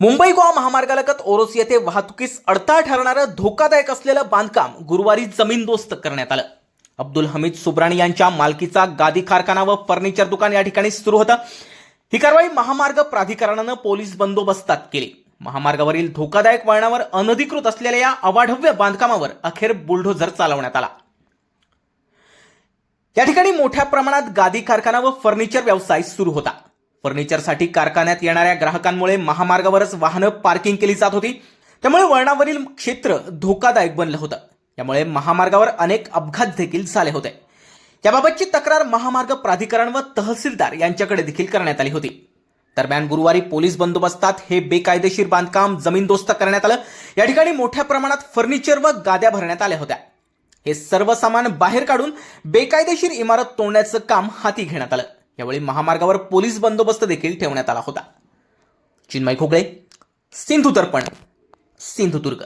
मुंबई गोवा महामार्गालगत ओरोस येथे वाहतुकीस अडथळा ठरणारं धोकादायक असलेलं बांधकाम गुरुवारी जमीनदोस्त करण्यात आलं. अब्दुल हमीद सुब्राणी यांच्या मालकीचा गादी कारखाना व फर्निचर दुकान या ठिकाणी सुरू होतं. ही कारवाई महामार्ग प्राधिकरणानं पोलीस बंदोबस्तात केली. महामार्गावरील धोकादायक वळणावर अनधिकृत असलेल्या या अवाढव्य बांधकामावर अखेर बुलडोझर चालवण्यात आला. या ठिकाणी मोठ्या प्रमाणात गादी कारखाना व फर्निचर व्यवसाय सुरू होता. फर्निचरसाठी कारखान्यात येणाऱ्या ग्राहकांमुळे महामार्गावरच वाहनं पार्किंग केली जात होती. त्यामुळे वळणावरील क्षेत्र धोकादायक बनलं होतं. त्यामुळे महामार्गावर अनेक अपघात देखील झाले होते. याबाबतची तक्रार महामार्ग प्राधिकरण व तहसीलदार यांच्याकडे देखील करण्यात आली होती. दरम्यान गुरुवारी पोलीस बंदोबस्तात हे बेकायदेशीर बांधकाम जमीनदोस्त करण्यात आलं. या ठिकाणी मोठ्या प्रमाणात फर्निचर व गाद्या भरण्यात आल्या होत्या. हे सर्व सामान बाहेर काढून बेकायदेशीर इमारत तोडण्याचं काम हाती घेण्यात आलं. यावेळी महामार्गावर पोलीस बंदोबस्त देखील ठेवण्यात आला होता. चिन्मय खोकळे सिंधुतर्पण सिंधुदुर्ग.